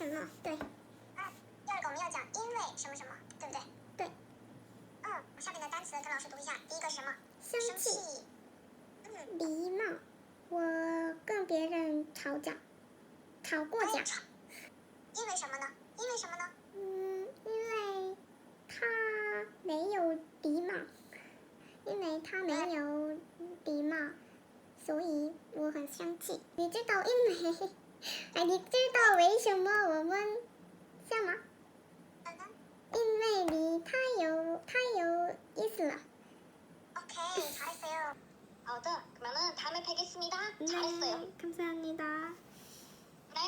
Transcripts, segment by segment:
什么？对。啊，第二个我们要讲因为什么什么，对不对？对。嗯，我下面的单词跟老师读一下。第一个是什么？生气。嗯，礼貌。我跟别人吵架，吵过架。因为什么呢？因为什么呢？嗯，因为他没有礼貌，因为他没有礼貌。所以我很生气。你知道因为，哎，你知道为什么我们笑吗？因为你太有太有意思了。 오케이 잘했어요. 好的，그러면은다음에뵙겠습니다. 잘했어요. 네, 감사합니다. 네.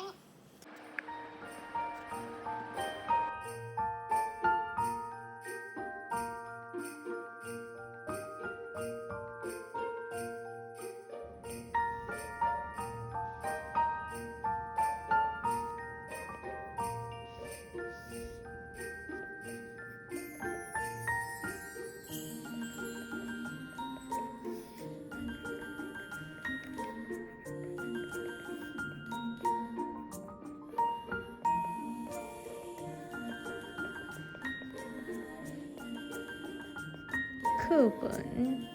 课本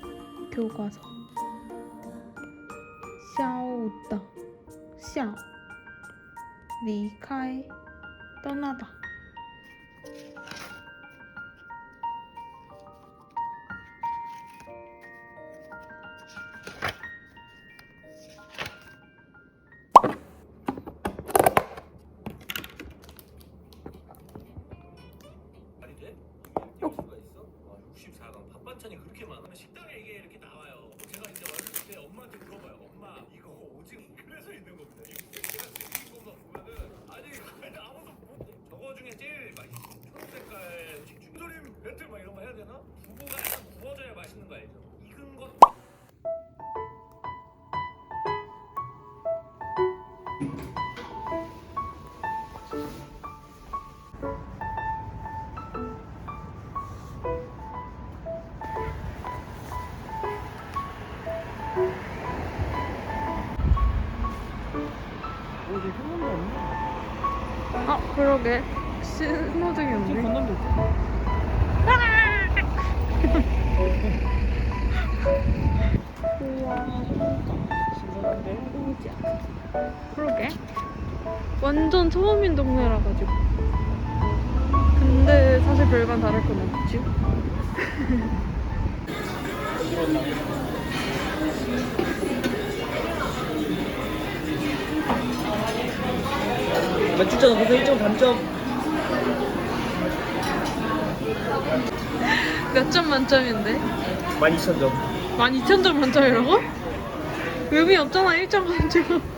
교과서 笑的笑离开 떠나다 구워져야 맛있는 거 알죠? 익은 것 어디 한 번도 없네. 아 그러게 신호등이 없네 완전 처음인 동네라 가지고 근데 사실 별반 다를 건 없지 맞추잖아. 그래서 1점 단점. 몇 점 만점인데? 12,000점. 12,000점 만점이라고? 의미 없잖아 1점 만점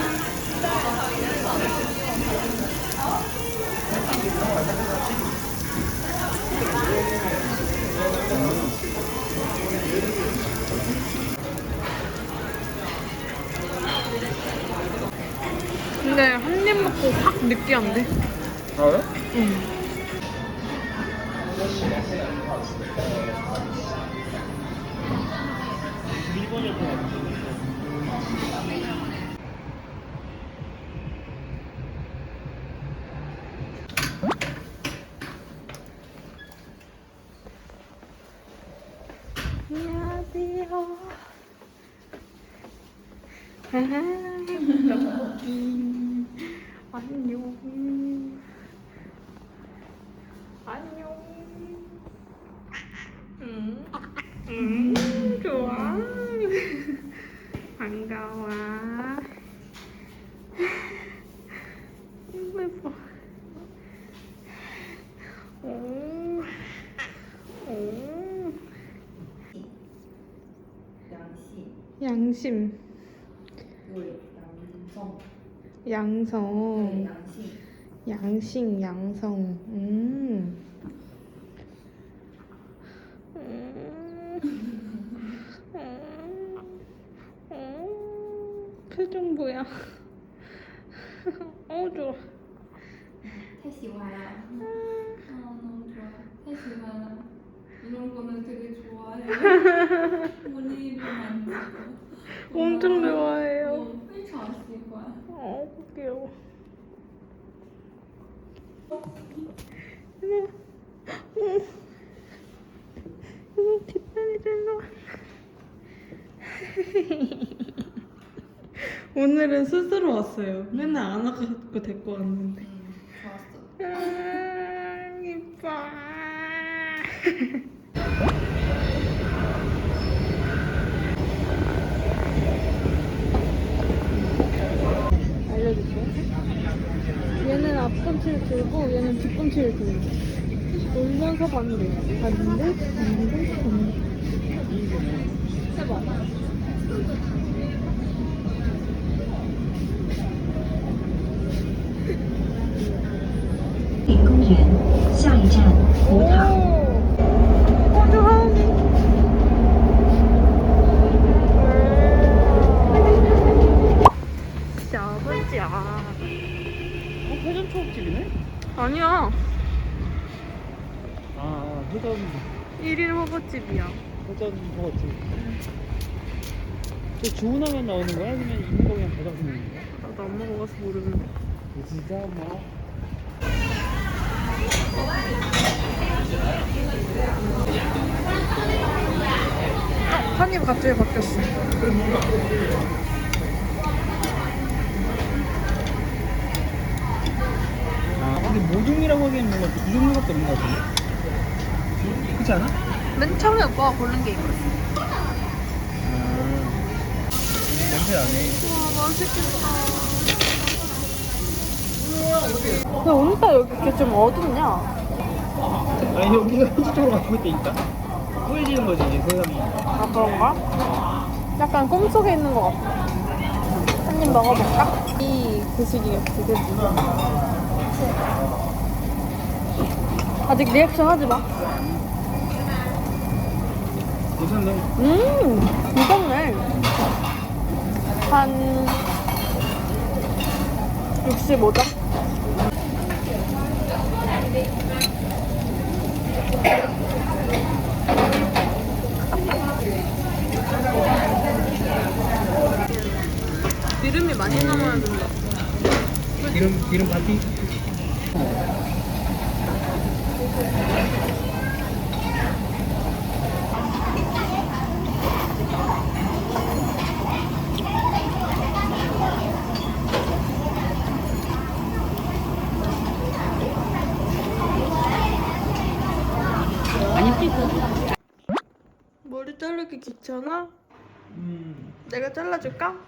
확 느끼한데? 아, 그래? 응. 안녕하세요 안녕 안녕 음, 음 좋아 반가워 예뻐 오, 오. 양심 양성 양성. 네, 양식, 양성. 음. 음. 음. 음. 표정 뭐야? 어 좋아. 태시와야. 아 너무 좋아. 태시와야. 이런 거는 되게 좋아해. 본인이 만지고. 엄청 좋아해. 이거 뒷다리 들러. 오늘은 스스로 왔어요. 맨날 안 와갖고 데리고 왔는데. 음, 좋았어. 아, 이뻐. 알려줄게. 얘는 앞꿈치를 들고 얘는 뒤꿈치를 들고. 놀면서 반대. 반대, 반대, 반대. 해봐. 公园，下一站湖塔。 어, 초밥집이네? 아니야. 아, 회전, 1일 허거집이야. 회전 초밥집. 저 주문하면 나오는 거야? 아니면 있는 거 그냥 가져가서 먹는 거야? 나도 안 먹어봐서 모르는데. 진짜 뭐. 한입 갑자기 바뀌었어. 모종이라고 하기엔 뭔가 이 종류밖에 없는 것 같은데? 그렇지 않아? 맨 처음에 오빠가 고른 게 이거였어. 아, 냄새 나네. 와, 맛있겠다. 근데 오늘따라 여기 이렇게 좀 어둡냐? 아니, 여기가 현실적으로 갖고 있다니까? 뿌해지는 거지, 이제 세상이. 아, 그런가? 약간 꿈속에 있는 것 같아. 한 입 먹어볼까? 이 드시기겠지, 그지? 아직 리액션 하지 마. 괜찮네. 음, 괜찮네. 한 65점? 기름이 많이 남아야 된다. 기름, 기름 반피? 머리 자르기 귀찮아? 음. 내가 잘라줄까?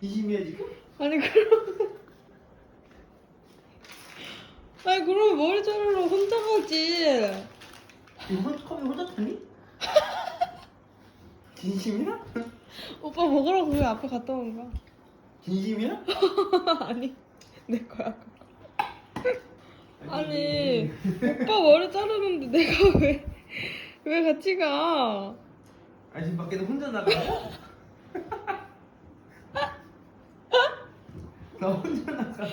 이심이야, 지금? 아니 그럼 아니 그럼 머리 자르러 혼자 가지 이거 혼- 컵이 혼자 탔니? 진심이야? 오빠 먹으라고 왜 앞에 갔다 온 거야? 진심이야? 아니 내 거야 아니 오빠 머리 자르는데 내가 왜 왜 같이 가? 아니, 지금 밖에서 혼자 나가요? 나 혼자 나가.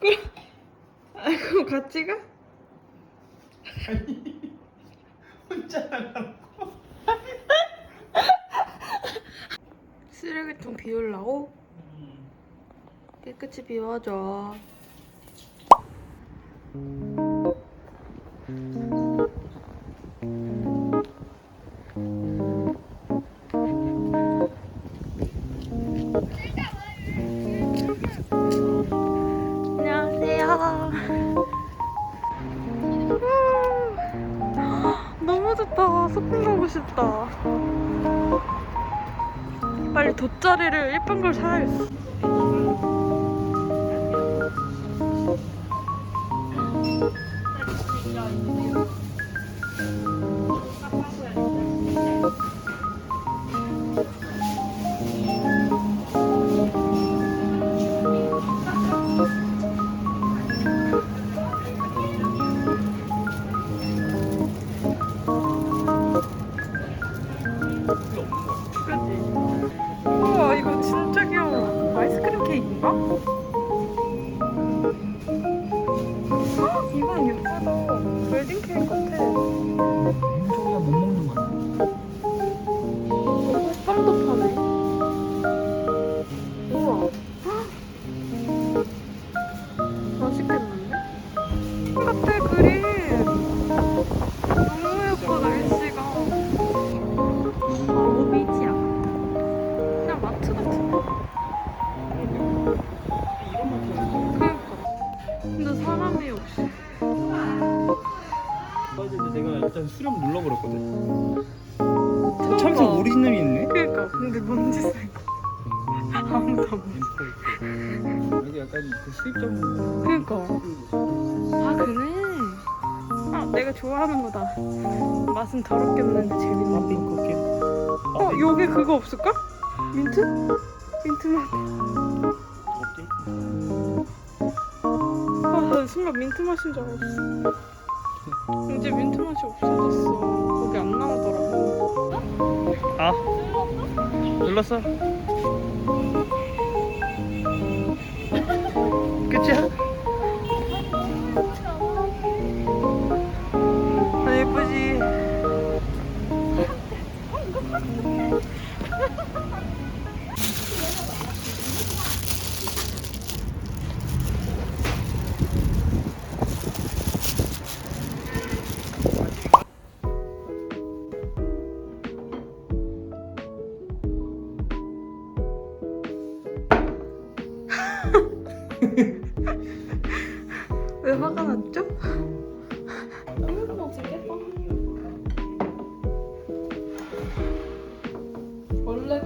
그럼 아 그럼 같이 가? 아니, 혼자 나가라고. 쓰레기통 비우려고 깨끗이 비워줘. 안녕하세요. 너무 좋다. 소풍 가고 싶다. 빨리 돗자리를 예쁜 걸 사야겠어. 하는 거다. 맛은 더럽게 없는데 재밌네. 핑크 게어 여기 그거 없을까? 민트? 민트 맛. 아 나 순간 민트 맛인 줄 알았어. 이제 민트 맛이 없어졌어. 거기 안 나오더라고. 아. 눌렀어. 끝이야?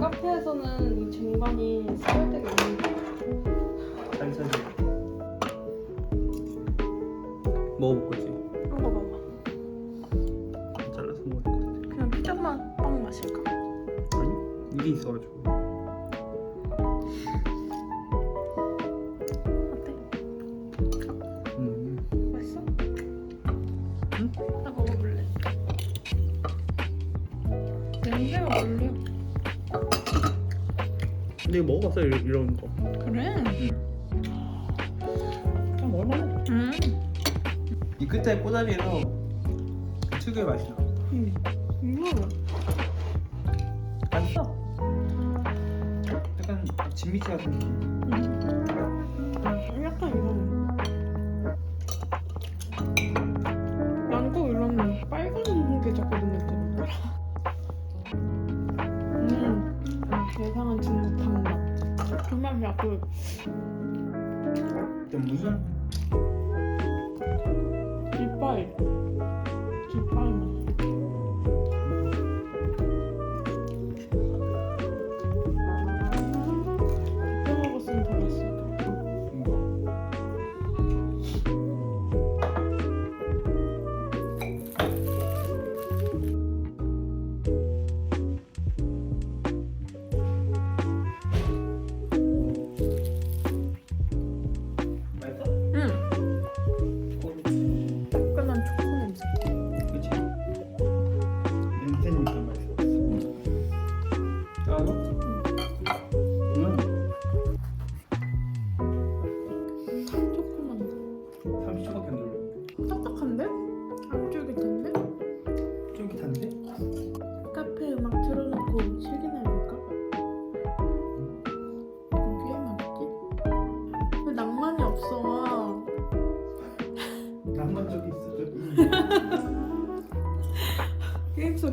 카페에서는 이 쟁반이 스웨드가 있는데 잘 사지. 먹어볼 거지. 이거 봐봐. 잘라서 먹을 거 같아. 그냥 피자만 빵 마실까? 아니 이게 있어가지고. 어때? 음. 맛있어? 응? 나 먹어볼래. 냄새가 뭘려? 근데 이거 먹어봤어 이런, 이런 거. 그래? 그냥 먹을만해. 응. 이 끝에 꼬다리에서 그 특유의 맛이 나. 응. 이거 맛있어. 약간 진미채 같은 느낌. 맛. 그좀 무슨? 이빨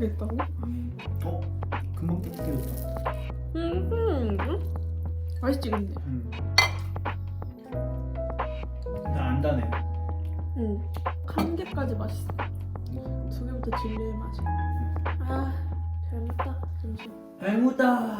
있다고? 어? 금방 깨끗해졌다. 음, 음. 맛있지 근데? 응. 나안 다네. 응. 한 개까지 맛있어. 두 개부터 진리의 맛이. 아, 잘 먹다. 잠시. 잘 먹다.